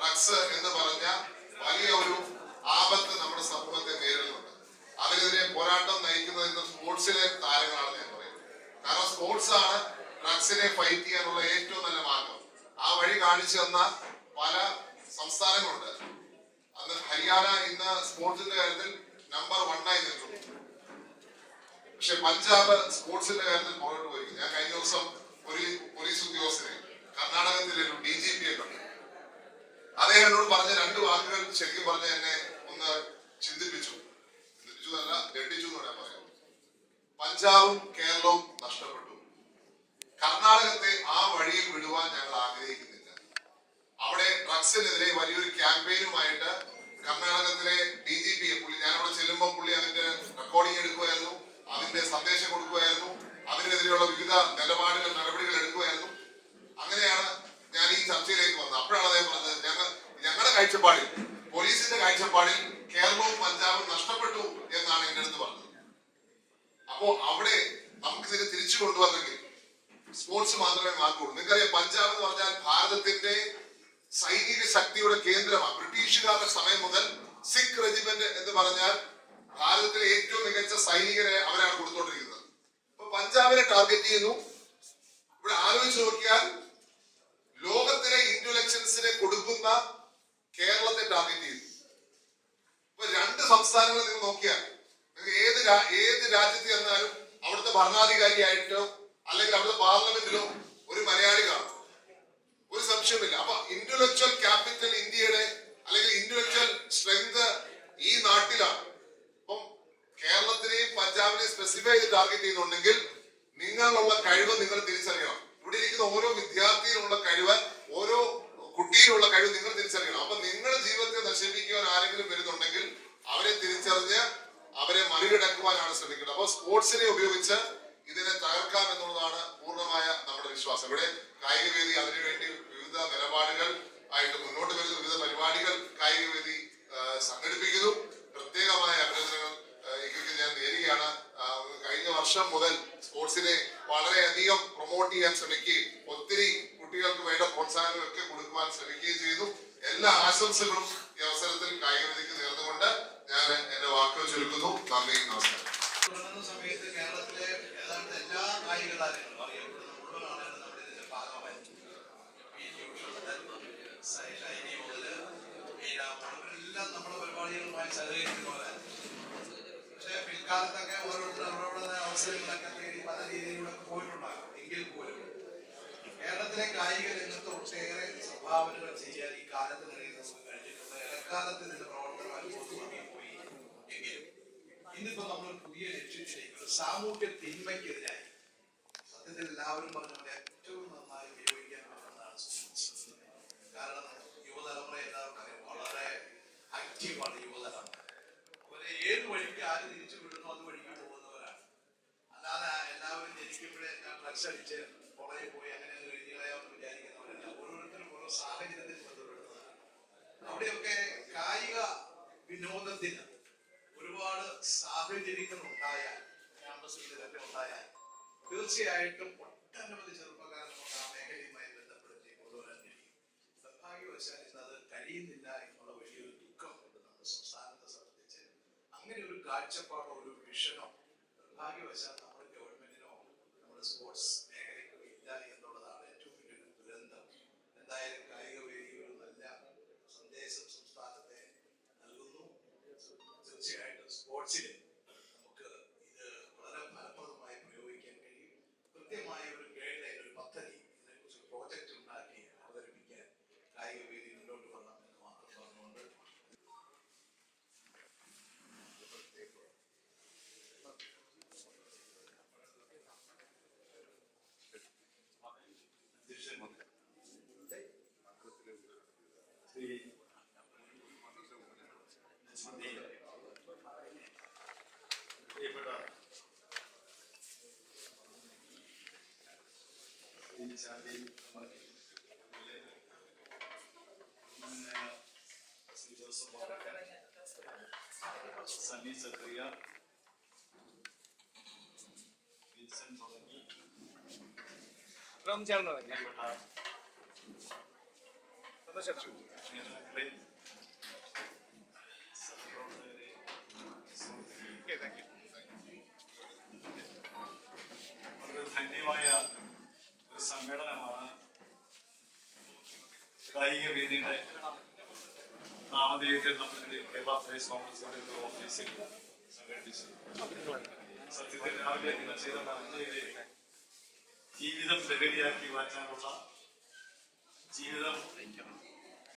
Drugs എന്ന് പറഞ്ഞ വലിയ ഒരു ആപത്ത് നമ്മുടെ സമൂഹത്തെ നേരിടുന്നുണ്ട്. അതിനെതിരെ പോരാട്ടം നയിക്കുന്നത് ഇന്ന് സ്പോർട്സിലെ താരങ്ങളാണ് ഞാൻ പറയുന്നത്. കാരണം സ്പോർട്സ് ആണ് ഡ്രഗ്സിനെ ഫൈറ്റ് ചെയ്യാനുള്ള ഏറ്റവും നല്ല മാർഗം. ആ വഴി കാണിച്ചു തന്ന പല സംസ്ഥാനങ്ങളുണ്ട്. അന്ന് ഹരിയാന ഇന്ന് സ്പോർട്സിന്റെ കാര്യത്തിൽ നമ്പർ വണ്ണായി നിൽക്കുന്നു. പക്ഷെ പഞ്ചാബ് സ്പോർട്സിന്റെ കാര്യത്തിൽ പുറകോട്ട് പോയി ഞാൻ കഴിഞ്ഞ ദിവസം ഒരു പോലീസ് ഉദ്യോഗസ്ഥനെ കർണാടകത്തിലെ ഒരു ഡി ജി പിയെ കണ്ടു. അദ്ദേഹം എന്നോട് പറഞ്ഞ രണ്ട് വാക്കുകൾ ശരിക്കും പറഞ്ഞ എന്നെ ഒന്ന് ചിന്തിപ്പിച്ചു. ചിന്തിപ്പിച്ചു അല്ല ഞെട്ടിച്ചു എന്ന് പറയാൻ പറയാം. പഞ്ചാബും കേരളവും നഷ്ടപ്പെട്ടു. കർണാടകത്തെ ആ വഴിയിൽ വിടുവാൻ ഞങ്ങൾ ആഗ്രഹിക്കുന്നില്ല. അവിടെ ഡ്രഗ്സിനെതിരെ വലിയൊരു ക്യാമ്പയിനുമായിട്ട് കർണാടകത്തിലെ ഡി ജി പി പുള്ളി ഞാനവിടെ ചെല്ലുമ്പോൾ പുള്ളി അതിന്റെ റെക്കോർഡിംഗ് എടുക്കുമായിരുന്നു അതിന്റെ സന്ദേശം കൊടുക്കുമായിരുന്നു അതിനെതിരെയുള്ള വിവിധ നിലപാടുകൾ നടപടികൾ എടുക്കുമായിരുന്നു അങ്ങനെയാണ് ഞാൻ ഈ ചർച്ചയിലേക്ക് വന്നത് അപ്പോഴാണ് അദ്ദേഹം പറഞ്ഞത് ഞങ്ങൾ ഞങ്ങളുടെ കാഴ്ചപ്പാടിൽ പോലീസിന്റെ കാഴ്ചപ്പാടിൽ കേരളവും പഞ്ചാബും നഷ്ടപ്പെട്ടു എന്നാണ് എന്റെ അടുത്ത് പറഞ്ഞത്. അപ്പോ അവിടെ നമുക്കിതിനെ തിരിച്ചു കൊണ്ടുവന്നെങ്കിൽ സ്പോർട്സ് മാത്രമേ മാർക്കുള്ളൂ നിങ്ങൾക്കറിയാം പഞ്ചാബ് എന്ന് പറഞ്ഞാൽ ഭാരതത്തിന്റെ സൈനിക ശക്തിയുടെ കേന്ദ്രമാണ്. ബ്രിട്ടീഷുകാരുടെ സമയം മുതൽ സിഖ് റെജിമെന്റ് എന്ന് പറഞ്ഞാൽ ഭാരതത്തിലെ ഏറ്റവും മികച്ച സൈനികരെ അവരാണ് കൊടുത്തോണ്ടിരിക്കുന്നത്. അപ്പൊ പഞ്ചാബിനെ ടാർഗറ്റ് ചെയ്യുന്നു. ഇവിടെ ആലോചിച്ച് നോക്കിയാൽ ലോകത്തിലെ ഇന്റലക്ച്വൽസിനെ കൊടുക്കുന്ന കേരളത്തെ ടാർഗറ്റ് ചെയ്തു. ഇപ്പൊ രണ്ട് സംസ്ഥാനങ്ങൾ നിങ്ങൾ നോക്കിയാൽ ഏത് ഏത് രാജ്യത്ത് ചെന്നാലും അവിടുത്തെ ഭരണാധികാരിയായിട്ടോ അല്ലെങ്കിൽ അവിടുത്തെ പാർലമെന്റിലോ ഒരു മലയാളി കാണും. ഒരു സംശയമില്ല അപ്പൊ ഇന്റലക്ച്വൽ ക്യാപിറ്റൽ ഇന്ത്യയുടെ അല്ലെങ്കിൽ ഇന്റലക്ച്വൽ സ്ട്രെങ്ത് ഈ നാട്ടിലാണ്. അപ്പം കേരളത്തിനെയും പഞ്ചാബിനെയും സ്പെസിഫൈ ചെയ്ത് ടാർഗറ്റ് ചെയ്യുന്നുണ്ടെങ്കിൽ നിങ്ങളിലുള്ള കഴിവ് നിങ്ങൾ തിരിച്ചറിയണം. ഇവിടെ ഇരിക്കുന്ന ഓരോ വിദ്യാർത്ഥിയിലുള്ള കഴിവ് ഓരോ കുട്ടിയിലുള്ള കഴിവ് നിങ്ങൾ തിരിച്ചറിയണം. അപ്പൊ നിങ്ങളുടെ ജീവിതത്തെ നശിപ്പിക്കുവാൻ ആരെങ്കിലും വരുന്നുണ്ടെങ്കിൽ അവരെ തിരിച്ചറിഞ്ഞ് അവരെ മറികടക്കുവാനാണ് ശ്രമിക്കുന്നത് അപ്പൊ സ്പോർട്സിനെ ഉപയോഗിച്ച് ഇതിനെ തകർക്കാം എന്നുള്ളതാണ് പൂർണമായ നമ്മുടെ വിശ്വാസം. ഇവിടെ കായികവേദി അതിനുവേണ്ടി വിവിധ നിലപാടുകൾ ആയിട്ട് മുന്നോട്ട് വരുന്ന. വിവിധ പരിപാടികൾ കായികവേദി സംഘടിപ്പിക്കുന്നു. പ്രത്യേകമായ അഭിനന്ദനങ്ങൾ ആ, ഞാൻ നേരുകയാണ്. കഴിഞ്ഞ വർഷം മുതൽ സ്പോർട്സിനെ വളരെയധികം പ്രൊമോട്ട് ചെയ്യാൻ ശ്രമിക്കുകയും ഒത്തിരി കുട്ടികൾക്ക് വേണ്ട പ്രോത്സാഹനങ്ങളൊക്കെ കൊടുക്കുവാൻ ശ്രമിക്കുകയും ചെയ്തു എല്ലാ ആശംസകളും ഈ അവസരത്തിൽ കായികവേദിക്ക് നേർന്നുകൊണ്ട് ഞാൻ എന്റെ വാക്കുകൾ ചുരുക്കുന്നു നന്ദി നമസ്കാരം പക്ഷേ പിൽക്കാലത്തൊക്കെ ഓരോരുത്തർ അവസരങ്ങളൊക്കെ പല രീതിയിലൂടെ പോയിട്ടുണ്ടാകും എങ്കിൽ കേരളത്തിലെ കായിക രംഗത്ത് ഒട്ടേറെ സംഭാവനകൾ ചെയ്യാൻ ഈ കാലത്തിനിടയിൽ നമുക്ക് കഴിഞ്ഞിട്ടുണ്ട്. ഇടക്കാലത്ത് ഇതിന്റെ പ്രവർത്തനം അനുഭവത്തിൽ പോയി. എങ്കിലും ഇന്നിപ്പോ നമ്മൾ പുതിയ ലക്ഷ്യത്തിലേക്ക് ഒരു സാമൂഹ്യ തിന്മയ്ക്കെതിരായി സത്യത്തിൽ എല്ലാവരും പറഞ്ഞ പോലെ ഏറ്റവും നന്നായി ഉപയോഗിക്കാൻ പറ്റുന്നതാണ് കാരണം യുവതലമുറ എല്ലാവർക്കും അറിയാം വളരെ ആക്റ്റീവാണ് യുവതലമുറ. അവരെ ഏത് വഴിക്ക് ആര് തിരിച്ചു വിടുന്നു അത് വഴിക്ക് പോകുന്നവരാണ്. അല്ലാതെ എല്ലാവരും ജനിക്കുമ്പോഴേ ഡ്രഗ്സ് അടിച്ച് വിനോദത്തിന് ഒരുപാട് സാഹചര്യങ്ങൾ ഉണ്ടായാൽ ക്യാമ്പസുകളിലൊക്കെ ഉണ്ടായാൽ തീർച്ചയായിട്ടും ഒട്ടനവധി ചെറുപ്പക്കാർ നമുക്ക് ആ മേഖലയുമായി ബന്ധപ്പെടുത്തി കൊണ്ടുവരാൻ നിർഭാഗ്യവശാൽ ഇന്ന് അത് കഴിയുന്നില്ല എന്നുള്ള വലിയൊരു ദുഃഖമുണ്ട് നമ്മുടെ സംസ്ഥാനത്തെ സംബന്ധിച്ച് അങ്ങനെ ഒരു കാഴ്ചപ്പാടോ ഒരു വിഷനോ നിർഭാഗ്യവശാൽ നമ്മുടെ ഗവൺമെന്റിനോ നമ്മുടെ സ്പോർട്സ് മേഖലയ്ക്കോ ഇല്ല പ്രിയപ്പെട്ട ഈ ചാനലിൽ പിന്നെ Shri Joseph Vazhakkan, Sunny Sakriya Vincent തുടങ്ങി ചേർന്ന് തുടങ്ങി പ്രിയപ്പെട്ട സന്തോഷം നേതാക്കളെ സഹപ്രവർത്തകരെ സുഹൃത്തുക്കളെ വളരെ ധന്യമായ ഒരു സമ്മേളനമാണ് കായിക വേദിയുടെ നാമധേയത്തിൽ നമ്മുടെ കേരള പ്രദേശ് കോൺഗ്രസിന്റെ ഒരു ഓഫീസിൽ സംഘടിപ്പിച്ചു സത്യത്തിൽ രാവിലെ നിങ്ങൾ ചെയ്ത പറഞ്ഞതിലെ ജീവിതം ലഹരിയാക്കി മാറ്റാനുള്ള ജീവിതം